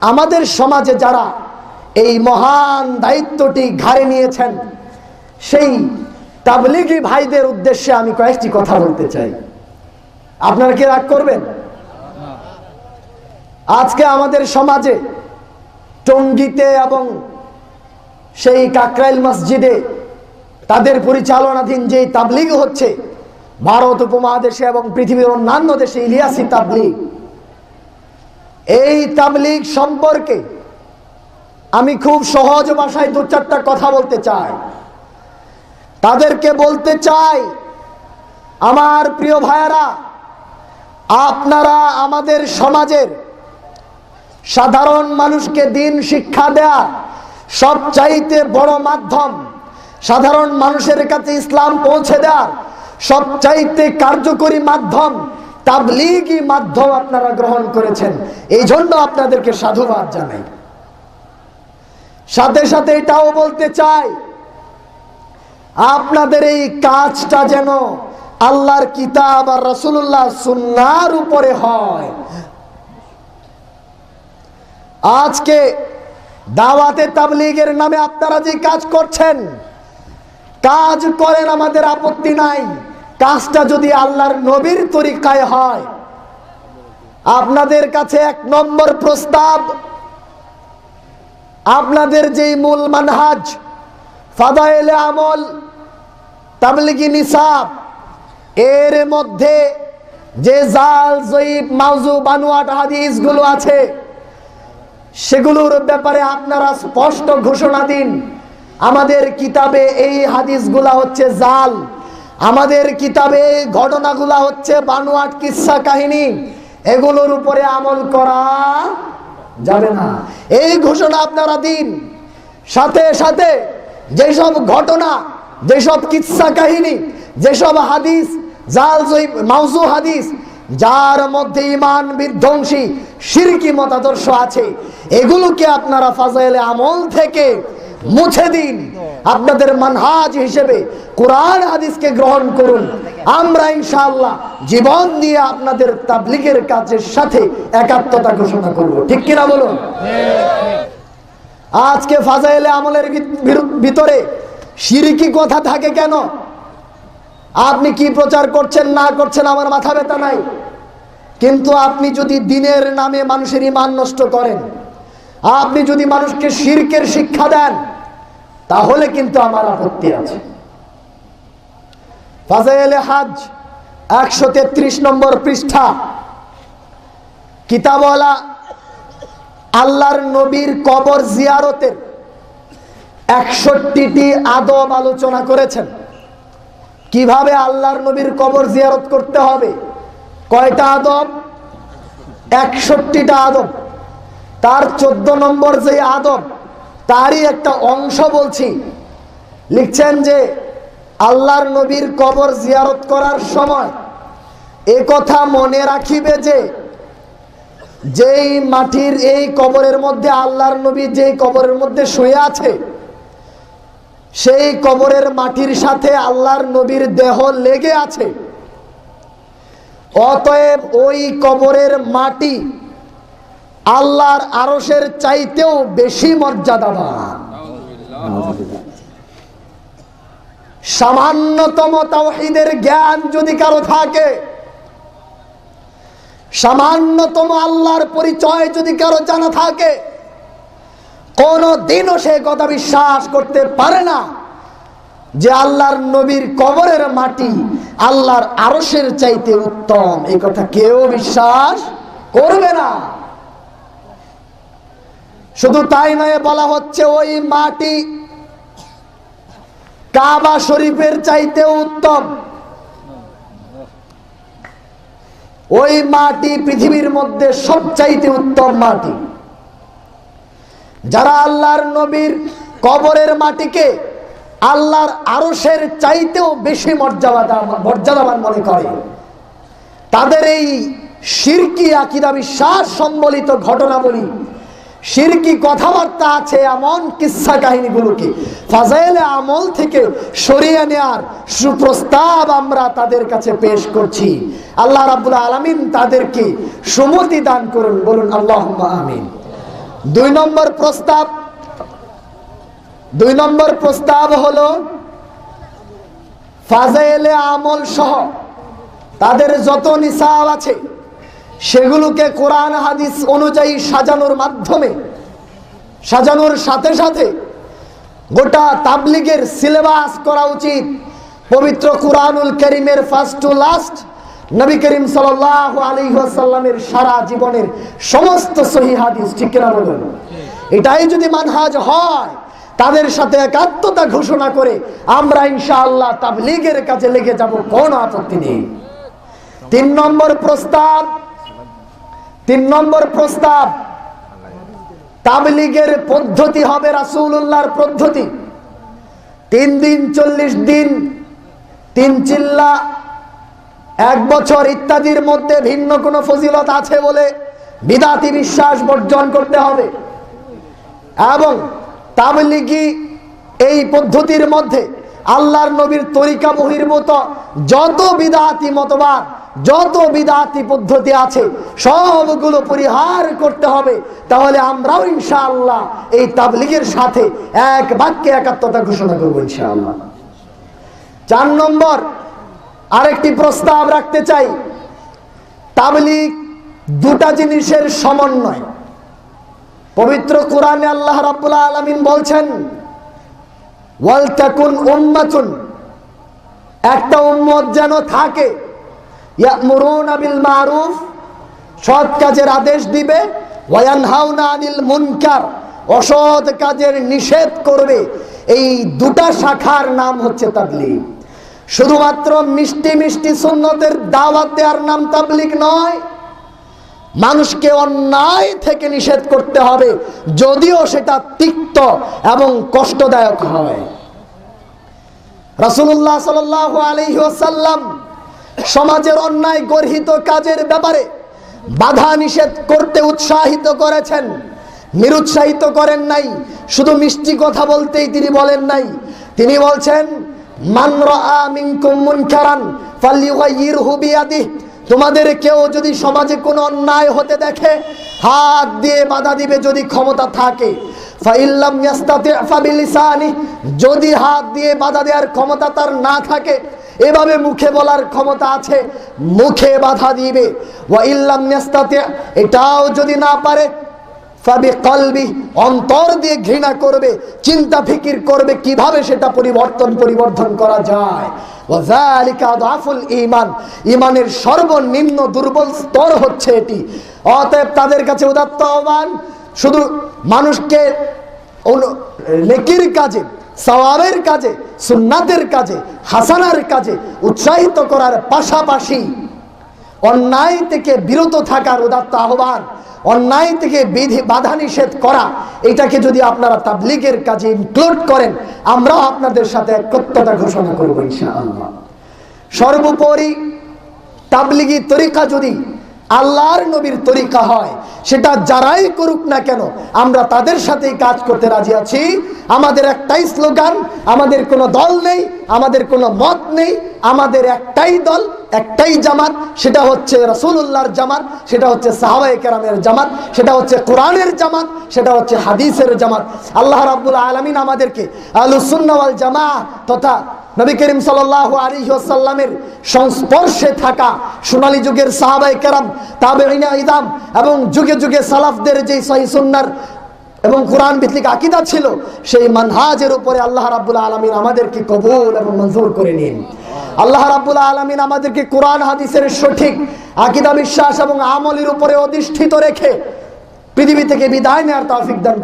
আমাদের সমাজে যারা এই মহান দায়িত্বটি ঘাড়ে নিয়েছেন, সেই তাবলিগি ভাইদের উদ্দেশ্যে আমি কয়েকটি কথা বলতে চাই। আপনারা কি রাগ করবেন? আজকে আমাদের সমাজে টঙ্গিতে এবং সেই কাকরাইল মসজিদে তাদের পরিচালনাধীন যে তাবলিগ হচ্ছে, ভারত উপমহাদেশে এবং পৃথিবীর অন্যান্য দেশে ইলিয়াসি তাবলিগ এই তাবলিগ সম্পর্কে আমি খুব সহজ ভাষায় দু চারটা কথা বলতে চাই। তাদেরকে বলতে চাই, আমার প্রিয় ভাইয়ারা, আপনারা আমাদের সমাজের সাধারণ মানুষকে দিন শিক্ষা দেয়া সবচাইতে বড় মাধ্যম, সাধারণ মানুষের কাছে ইসলাম পৌঁছে দেওয়ার সবচাইতে কার্যকরী মাধ্যম তাবলিগি মাধ্যম আপনারা গ্রহণ করেছেন। এই জন্য আপনাদেরকে সাধুবাদ জানাই। সাথে সাথে এটাও বলতে চাই, আপনাদের এই কাজটা যেন আল্লাহর কিতাব আর রসুল্লাহ সুন্নার উপরে হয়। আজকে দাওয়াতে তাবলিগের নামে আপনারা যে কাজ করছেন, কাজ করেন আমাদের আপত্তি নাই। কাজটা যদি আল্লাহর নবীর তরিকায় হয়, আপনাদের কাছে এক নম্বর প্রস্তাব, আপনাদের যেই মূল মানহাজ ফাদাইলে আমল, তাবলিগি নিসাব, এর মধ্যে যে জাল, জয়ীব মাউজু বানুয়াট হাদিসগুলো আছে, সেগুলোর ব্যাপারে আপনারা স্পষ্ট ঘোষণা দিন। আমাদের কিতাবে এই হাদিসগুলা হচ্ছে জাল। আমাদের কিতাবে ঘটনাগুলা হচ্ছে বানুয়াট কিসা কাহিনী। এগুলোর উপরে আমল করা যাবে না। এই ঘোষণা আপনারা দিন। সাথে সাথে যেসব ঘটনা, যেসব কিসা কাহিনী, যেসব হাদিস, জাল মাউজু হাদিস, যার মধ্যে ইমান বিধ্বংসী, সিরকি মতাদর্শ আছে, এগুলোকে আপনারা ফাজাইলে আমল থেকে মুছে দিন। আপনাদের মানহাজ হিসেবে কোরআন হাদিসকে গ্রহণ করুন। আমরা ইনশাআল্লাহ জীবন দিয়ে আপনাদের তাবলিগের কাজের সাথে একাত্মতা ঘোষণা করব। ঠিক কিনা বলুন? আজকে ফাজাইলে আমলের ভিতরে সিরিকি কথা থাকে কেন? আপনি কি প্রচার করছেন, না করছেন আমার মাথা ব্যথা নাই। কিন্তু আপনি যদি দিনের নামে মানুষের ইমান নষ্ট করেন, আপনি যদি মানুষকে শিরকের শিক্ষা দেন তাহলে কিন্তু আমার আপত্তি আছে। ফাজাইলে হাজ, একশো তেত্রিশ নম্বর পৃষ্ঠা। কিতাবওয়ালা আল্লাহর নবীর কবর জিয়ারতের একষট্টিটি আদব আলোচনা করেছেন। কীভাবে আল্লাহর নবীর কবর জিয়ারত করতে হবে? কয়টা আদব? একষট্টিটা আদব। তার চোদ্দ নম্বর যে আদব তারই একটা অংশ বলছি। লিখছেন যে, আল্লাহর নবীর কবর জিয়ারত করার সময় এ কথা মনে রাখিবে যে, যেই মাটির এই কবরের মধ্যে আল্লাহর নবী যেই কবরের মধ্যে শুয়ে আছে, সেই কবরের মাটির সাথে আল্লাহর নবীর দেহ লেগে আছে। অতএব ওই কবরের মাটি আল্লাহর আরসের চাইতেও বেশি মর্যাদাবান সামান্যতম তাওহীদের জ্ঞান যদি কারও থাকে, সামান্যতম আল্লাহর পরিচয় যদি কারও জানা থাকে কোন দিনও সে কথা বিশ্বাস করতে পারে না যে আল্লাহর নবীর কবরের মাটি আল্লাহর আরসের চাইতে উত্তম। এই কথা কেউ বিশ্বাস করবে না। শুধু তাই নয়, বলা হচ্ছে ওই মাটি কাবা শরীফের চাইতে উত্তম। ওই মাটি পৃথিবীর মধ্যে সবচাইতে উত্তম মাটি। যারা আল্লাহর নবীর কবরের মাটিকে আল্লাহর আরসের চাইতেও বেশি মর্যাদা মর্যাদাবান মনে করে, তাদের এই শিরকি আকিদা বিশ্বাস সম্বলিত ঘটনাবলী শিরকি কথাবার্তা আছে এমন কিসা কাহিনীগুলোকে। ফাজাইলে আমল থেকে সরিয়ে নেয়ার সুপ্রস্তাব আমরা তাদের কাছে পেশ করছি। আল্লাহ রাবুল আলমিন তাদেরকে সুমতি দান করুন, বলুন আল্লাহ আমিন। দুই নম্বর প্রস্তাব, দুই নম্বর প্রস্তাব হলো ফাজাইলে আমল সহ তাদের যত নিসাব আছে সেগুলোকে কোরআন, হাদিস অনুযায়ী সাজানোর মাধ্যমে, সাজানোর সাথে সাথে গোটা তাবলিগের সিলেবাস করা উচিত। পবিত্র কুরআনুল করিমের first to last Nabi Karim সাল্লাল্লাহু আলাইহি ওয়াসাল্লামের সারা জীবনের সমস্ত সহি হাদিস, ঠিক কিনা বলুন? এটাই যদি মানহাজ হয়, তাদের সাথে একাত্মতা ঘোষণা করে আমরা ইনশাআল্লাহ তাবলিগের কাজে লেগে যাব, কোনো আপত্তি নেই। তিন নম্বর প্রস্তাব তিন নম্বর প্রস্তাব, তাবলিগের পদ্ধতি হবে রাসূলুল্লাহর পদ্ধতি। তিন দিন, চল্লিশ দিন, তিন চিল্লা, এক বছর ইত্যাদির মধ্যে ভিন্ন কোনো ফজিলত আছে বলে বিদাতি বিশ্বাস বর্জন করতে হবে। এবং তাবলিগি এই পদ্ধতির মধ্যে আল্লাহর নবীর তরিকা বহির্ভূত যত বিদাতি মতবাদ, যত বিদাতি পদ্ধতি আছে, সবগুলো পরিহার করতে হবে। তাহলে আমরাও ইনশাআল্লাহ এই তাবলিগের সাথে এক বাক্যে একাত্মতা ঘোষণা করব ইনশাআল্লাহ। চার নম্বর, আরেকটি প্রস্তাব রাখতে চাই। তাবলিগ দুটা জিনিসের সমন্বয়। পবিত্র কোরআনে আল্লাহ রাব্বুল আলামিন বলছেন ওয়াল একটা উম্মত যেন থাকে, ইয়ামুরুনা বিল মারুফ, সৎ কাজের আদেশ দিবে, ওয়ায়ানহাউনা আনিল মুনকার, অসৎ কাজের নিষেধ করবে। এই দুটা শাখার নাম হচ্ছে তাবলিগ। শুধুমাত্র মিষ্টি মিষ্টি সুন্নতের দাওয়াত দেওয়ার নাম তাবলিগ নয় মানুষকে অন্যায় থেকে নিষেধ করতে হবে, যদিও সেটা তিক্ত এবং কষ্টদায়ক হয়। রাসূলুল্লাহ সাল্লাল্লাহু আলাইহি ওয়াসাল্লাম সমাজের অন্যায় গর্হিত কাজের ব্যাপারে বাধা নিষেধ করতে উৎসাহিত করেছেন, নিরুৎসাহিত করেন নাই, শুধু মিষ্টি কথা বলতেই তিনি বলেন নাই। তিনি বলছেন, মান রাআ মিনকুম মুনকারান ফালইউগাইয়িরহু বিয়াদিহি। তোমাদের কেউ যদি সমাজে কোনো অন্যায় হতে দেখে, হাত দিয়ে বাধা দিবে যদি ক্ষমতা থাকে। যদি হাত দিয়ে বাধা দেওয়ার ক্ষমতা তার না থাকে, এভাবে মুখে বলার ক্ষমতা আছে, মুখে বাধা দিবে। এটাও যদি না পারে অন্তর দিয়ে ঘৃণা করবে, চিন্তা ফিকির করবে, কীভাবে সেটা পরিবর্তন পরিবর্তন করা যায়? ঈমান। ঈমানের সর্বনিম্ন দুর্বল স্তর হচ্ছে এটি। অতএব তাদের কাছে উদাত্ত আহ্বান, শুধু মানুষকে নেকির কাজে, সওয়াবের কাজে, সুন্নাতের কাজে, হাসানার কাজে উৎসাহিত করার পাশাপাশি অন্যায় থেকে বিরত থাকার উদাত্ত আহ্বান। অন্যায় থেকে বিধি বাধা নিষেধ করা, এটাকে যদি আপনারা তাবলিগের কাজে ইনক্লুড করেন আমরাও আপনাদের সাথে একত্রতা ঘোষণা করব সর্বোপরি তাবলিগি তরিকা যদি আল্লাহর নবীর তরিকা হয়, সেটা যারাই করুক না কেন, আমরা তাদের সাথেই কাজ করতে রাজি আছি। আমাদের একটাই স্লোগান, আমাদের কোনো দল নেই, আমাদের কোনো মত নেই, আমাদের একটাই দল একটাই জামাত, সেটা হচ্ছে রসুল্লাহর জামাত, সেটা হচ্ছে সাহাবাই কেরামের জামাত, সেটা হচ্ছে কোরআনের জামাত, সেটা হচ্ছে হাদিসের জামাত। আল্লাহ রাব্বুল আলমিন আমাদেরকে আলুসুন্নাওয়াল জামা তথা নবী করিম সাল্লাহ আলী সাল্লামের সংস্পর্শে থাকা সোনালী যুগের সাহাবাই কেরাম তাবেইনা ইদাম এবং যুগে যুগে সালাফদের যে সহি সুন্নার এবং কোরআন ভিত্তিক আকিদা ছিল, সেই মানহাজের উপরে আল্লাহ রাব্বুল আলমিন আমাদেরকে কবুল এবং মঞ্জুর করে নিন। আল্লাহ রাব্বুল আলমিন আমাদেরকে কোরআন, হাদিসের সঠিক আকিদা, বিশ্বাস এবং আমলের উপরে অধিষ্ঠিত রেখে পৃথিবী থেকে বিদায় নেওয়ার তাফিক দান